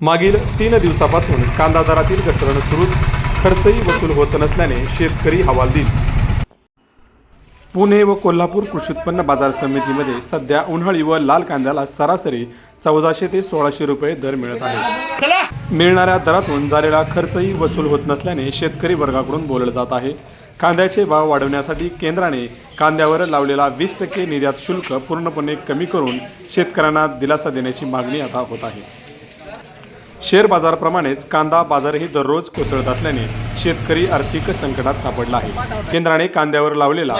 मागील तीन दिवसापासून कांदा दरातील घसरण सुरूच. खर्चही वसूल होत नसल्याने शेतकरी हवालदिल पुणे व कोल्हापूर कृषी उत्पन्न बाजार समितीमध्ये सध्या उन्हाळी व लाल कांद्याला सरासरी चौदाशे ते सोळाशे रुपये दर मिळत आहे. मिळणाऱ्या दरातून झालेला खर्चही वसूल होत नसल्याने शेतकरी वर्गाकडून बोललं जात आहे. कांद्याचे भाव वाढवण्यासाठी केंद्राने कांद्यावर लावलेला वीस टक्के निर्यात शुल्क पूर्णपणे कमी करून शेतकऱ्यांना दिलासा देण्याची मागणी आता होत आहे. शेअर बाजाराप्रमाणेच कांदा बाजारही दररोज कोसळत असल्याने शेतकरी आर्थिक संकटात सापडला आहे. केंद्राने कांद्यावर लावलेला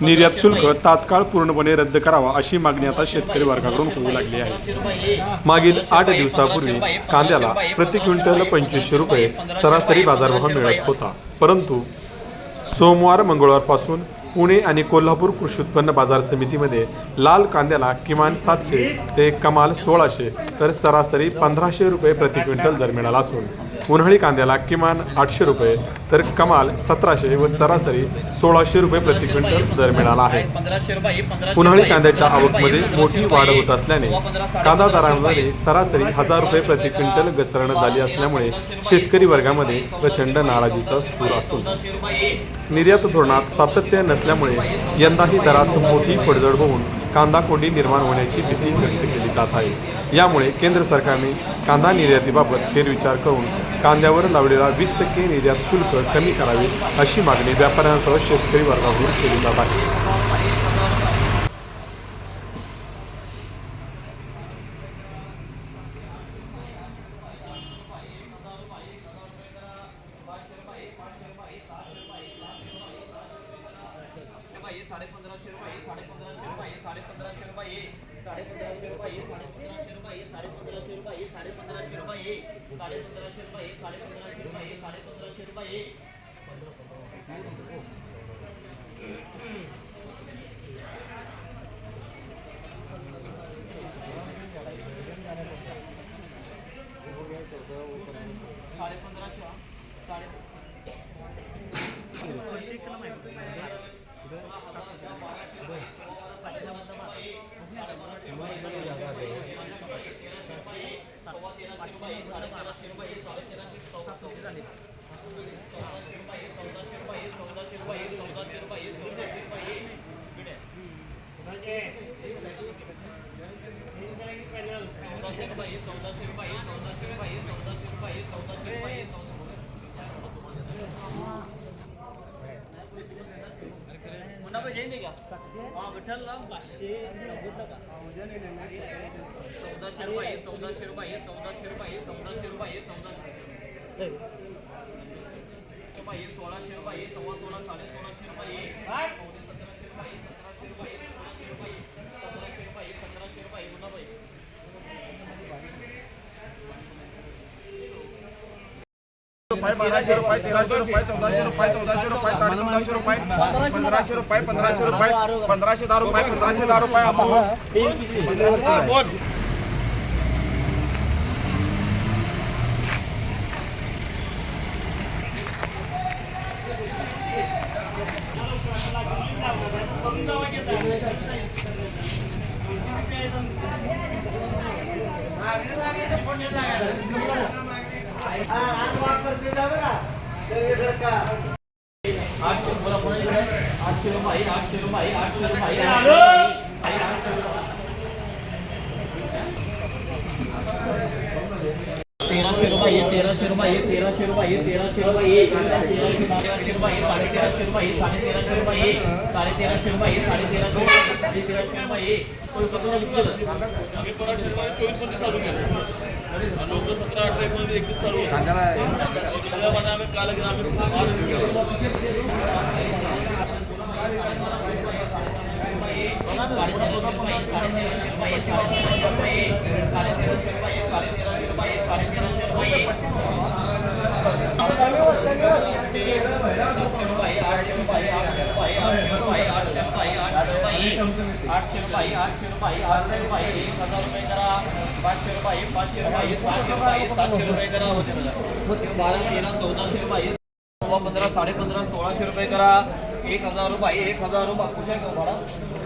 निर्यात शुल्क तात्काळ पूर्णपणे रद्द करावा अशी मागणी आता शेतकरी वर्गाकडून होऊ लागली आहे. मागील आठ दिवसापूर्वी कांद्याला प्रति क्विंटल पंचवीसशे रुपये सरासरी बाजारभाव मिळत होता. परंतु सोमवार मंगळवारपासून पुणे आणि कोल्हापूर कृषी उत्पन्न बाजार समितीमध्ये लाल कांद्याला किमान सातशे ते कमाल सोळाशे तर सरासरी पंधराशे रुपये प्रति क्विंटल दर मिळाला असून उन्हाळी कांद्याला किमान आठशे रुपये तर कमाल सतराशे व सरासरी सोळाशे रुपये प्रति क्विंटल दर मिळाला आहे. उन्हाळी कांद्याच्या आवकमध्ये मोठी वाढ होत असल्याने कांदा दरांमध्ये सरासरी हजार रुपये प्रति क्विंटल घसरण झाली असल्यामुळे शेतकरी वर्गामध्ये प्रचंड नाराजीचा सूर असून निर्यात धोरणात सातत्य नसल्यामुळे यंदाही दरात मोठी पडझड होऊन कांदा कोंडी निर्माण होण्याची भीती व्यक्त केली जात आहे. यामुळे केंद्र सरकारने कांदा निर्यातीबाबत फेरविचार करून कांद्यावर लावलेला वीस टक्के निर्यात शुल्क कमी करावे अशी मागणी व्यापाऱ्यांसह शेतकरी वर्गाकडून केली जात आहे. साडे पंधराशे रुपये साडे पंधराशे रुपये साडे पंधराशे रुपये साडे पंधराशे रुपये साडे पंधराशे रुपये साडे पंधराशे रुपये साडे पंधराशे रुपये साडे पंधराशे रुपये साडे पंधराशे रुपये साडे पंधराशे रुपये साडे पंधराशे हा. साडे चौदाशे रुपये चौदाशे रुपये चौदाशे रुपये चौदाशे रुपये चौदाशे रुपये. चौदा पे जैन का हाँ विठ्ठल राम पाचशे नव्वद का चौदाशे रुपये चौदाशे रुपये चौदाशे रुपये चौदाशे रुपये चौदाशे रुपये सोळाशे रुपये सव्वा सोळा साडे सोळाशे रुपये पावणे सतराशे रुपये सतराशे रुपये सोळाशे रुपये सतराशे रुपये सतराशे रुपये मुन्ना भाई रुपये बाराशे रुपये तेराशे रुपये चौदाशे रुपये चौदाशे रुपये साडे चौदाशे रुपये पंधराशे रुपये पंधराशे रुपये पंधराशे दहा रुपये पंधराशे दहा रुपये आपण बोल आठशे आठशे रुपये आठशे रुपये आठशे रुपये आठशे रुपये तेराशे रुपये तेराशे रुपये तेराशे रुपये तेराशे रुपये तेराशे तेराशे रुपये साडे तेराशे रुपये साडे तेराशे रुपये साडे तेराशे रुपये साडे तेराशे रुपये साडे तेराशे रुपये आम्ही पराशे रुपये चोवीसमध्ये चालू केलं नऊ सतरा अठरा एकोणीस एकवीस चालू होतं आम्ही काल आम्ही आठशे रुपये आठशे रुपये आठशे रुपये एक हजार रुपये करा पाचशे रुपये पाचशे रुपये सातशे रुपये सातशे रुपये करा होते बारा तेरा चौदाशे रुपये पंधरा साडे पंधरा सोळाशे रुपये करा. एक हजार रुपये एक हजार रुपये कुठे आहे का